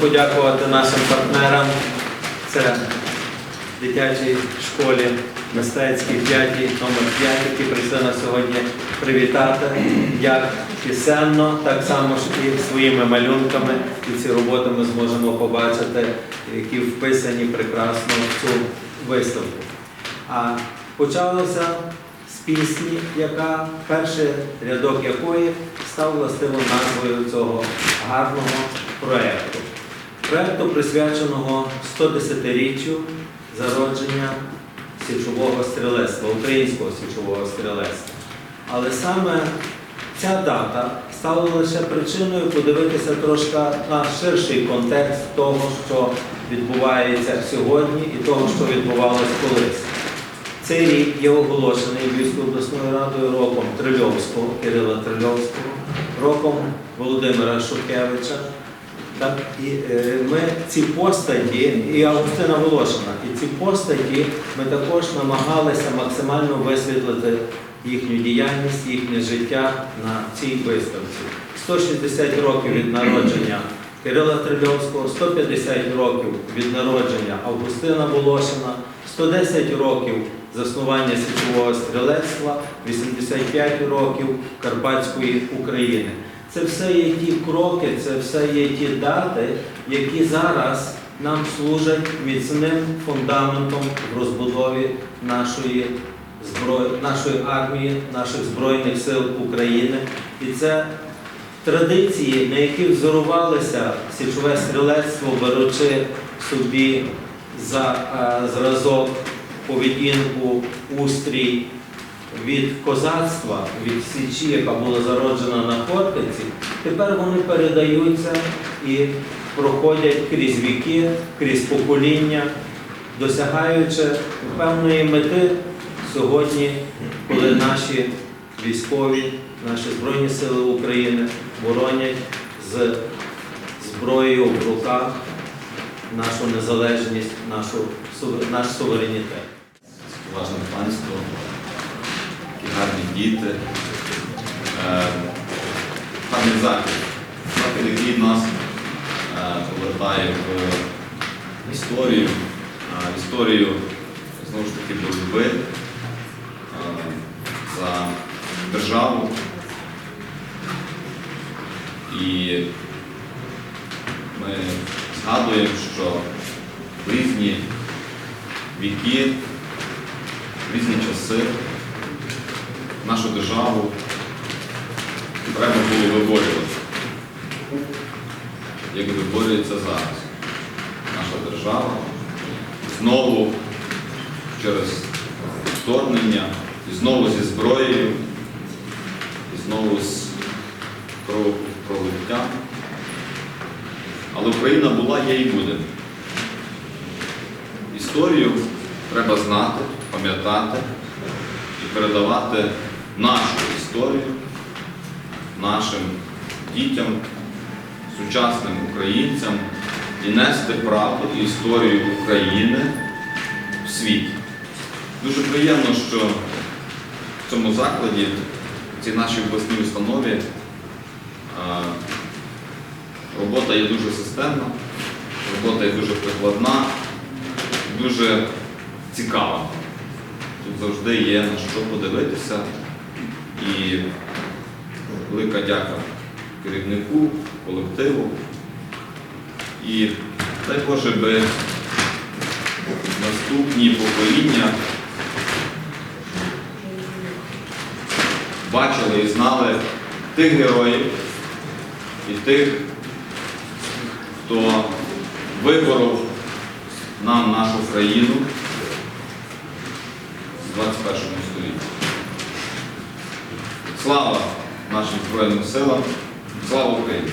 подякувати нашим партнерам. Це дитячій школі мистецькій 5, номер 5, які прийшли нас сьогодні привітати як пісенно, так само ж і своїми малюнками. І ці роботи ми зможемо побачити, які вписані прекрасно в цю виставку. А почалося з пісні, яка перший рядок якої став властивою назвою цього гарного проєкту. Проєкту, присвяченого 110-річчю зародження січового стрілецтва, українського січового стрілецтва. Але саме ця дата стала лише причиною подивитися трошки на ширший контекст того, що відбувається сьогодні, і того, що відбувалося колись. Цей рік є оголошений Львівською обласною радою роком Трильовського, Кирила Трильовського, роком Володимира Шухевича. Так, і е, ми ці постаті, і Августина Волошина, і ці постаті ми також намагалися максимально висвітлити їхню діяльність, їхнє життя на цій виставці. 160 років від народження Кирила Трильовського, 150 років від народження Августина Волошина, 110 років заснування січового стрілецтва, 85 років Карпатської України. Це все є ті кроки, це все є ті дати, які зараз нам служать міцним фундаментом в розбудові нашої зброї, нашої армії, наших збройних сил України. І це традиції, на які взорувалися січове стрілецтво, беручи собі за е, зразок поведінку, устрій від козацтва, від січі, яка була зароджена на Хортиці, тепер вони передаються і проходять крізь віки, крізь покоління, досягаючи певної мети сьогодні, коли наші військові, наші Збройні Сили України боронять з зброєю в руках нашу незалежність, нашу, наш суверенітет. Поважне панство, гарні діти. Гарний захід. Захід, який нас е, повертає в історію, е, в історію знову ж таки боротьби е, за державу. І ми згадуємо, що в різні віки в різні часи нашу державу треба було виборювати. Як виборюється зараз. Наша держава знову через вторгнення, і знову зі зброєю, і знову з кровопролиттям. Але Україна була, є і буде. Історію треба знати, пам'ятати і передавати нашу історію нашим дітям, сучасним українцям і нести правду і історію України в світ. Дуже приємно, що в цьому закладі, в цій нашій обласній установі, е, робота є дуже системна, робота є дуже прикладна, дуже цікава. Тут завжди є на що подивитися. І велика дяка керівнику, колективу. І дай Боже би наступні покоління бачили і знали тих героїв і тих, хто виборов нам нашу країну в 21 столітті. Слава нашим Збройним силам! Слава Україні!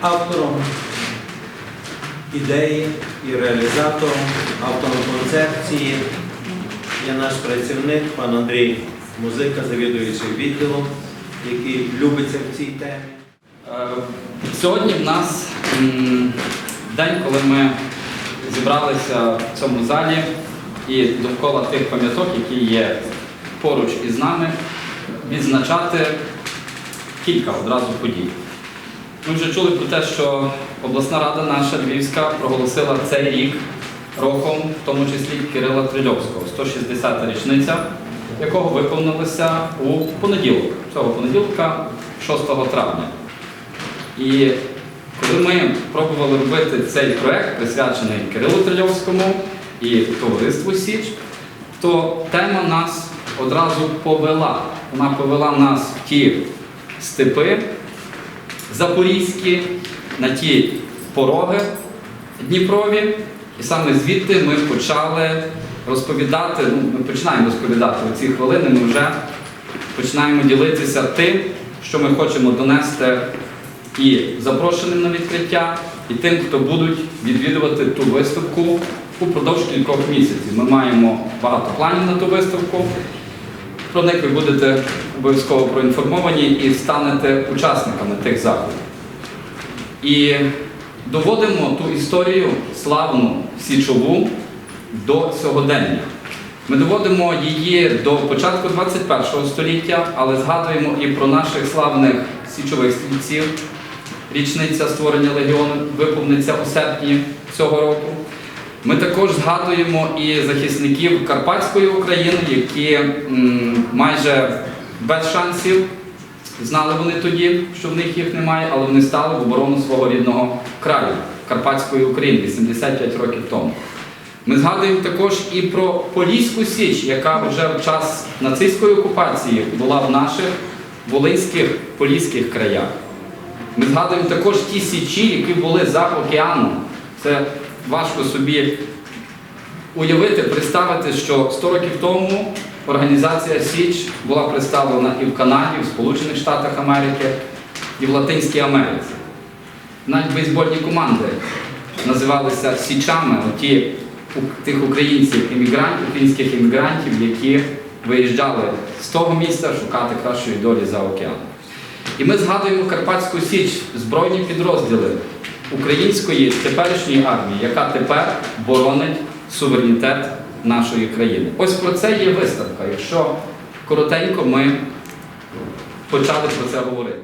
Автором ідеї і реалізатором, автором концепції є наш працівник, пан Андрій Музика, завідуючий відділом, який любиться в цій темі. Е, Сьогодні в нас день, коли ми зібралися в цьому залі і довкола тих пам'яток, які є поруч із нами, відзначати кілька одразу подій. Ми вже чули про те, що обласна рада наша Львівська проголосила цей рік роком, в тому числі Кирила Трильовського, 160-та річниця, якого виповнилося у понеділок, цього понеділка, 6 травня. І коли ми пробували робити цей проект, присвячений Кирилу Трильовському і товариству Січ, то тема нас одразу повела. Вона повела нас в ті степи запорізькі, на ті пороги Дніпрові. І саме звідти ми почали розповідати, ну, ми починаємо розповідати у ці хвилини, ми вже починаємо ділитися тим, що ми хочемо донести і запрошеним на відкриття, і тим, хто будуть відвідувати ту виставку упродовж кількох місяців. Ми маємо багато планів на ту виставку. Про них ви будете обов'язково проінформовані і станете учасниками тих заходів. І доводимо ту історію славну січову до сьогодення. Ми доводимо її до початку 21 століття, але згадуємо і про наших славних січових стрільців. Річниця створення легіону виповниться у серпні цього року. Ми також згадуємо і захисників Карпатської України, які майже без шансів знали вони тоді, що в них їх немає, але вони стали в оборону свого рідного краю Карпатської України 85 років тому. Ми згадуємо також і про Поліську Січ, яка вже в час нацистської окупації була в наших волинських поліських краях. Ми згадуємо також ті січі, які були за океаном. Це важко собі уявити, представити, що 100 років тому організація Січ була представлена і в Канаді, і в Сполучених Штатах Америки, і в Латинській Америці. Навіть бейсбольні команди називалися Січами, оті у- тих українців, емігрантів, українських емігрантів, які виїжджали з того місця шукати кращої долі за океаном. І ми згадуємо Карпатську Січ, збройні підрозділи української теперішньої армії, яка тепер боронить суверенітет нашої країни. Ось про це є виставка. Якщо коротенько ми почали про це говорити.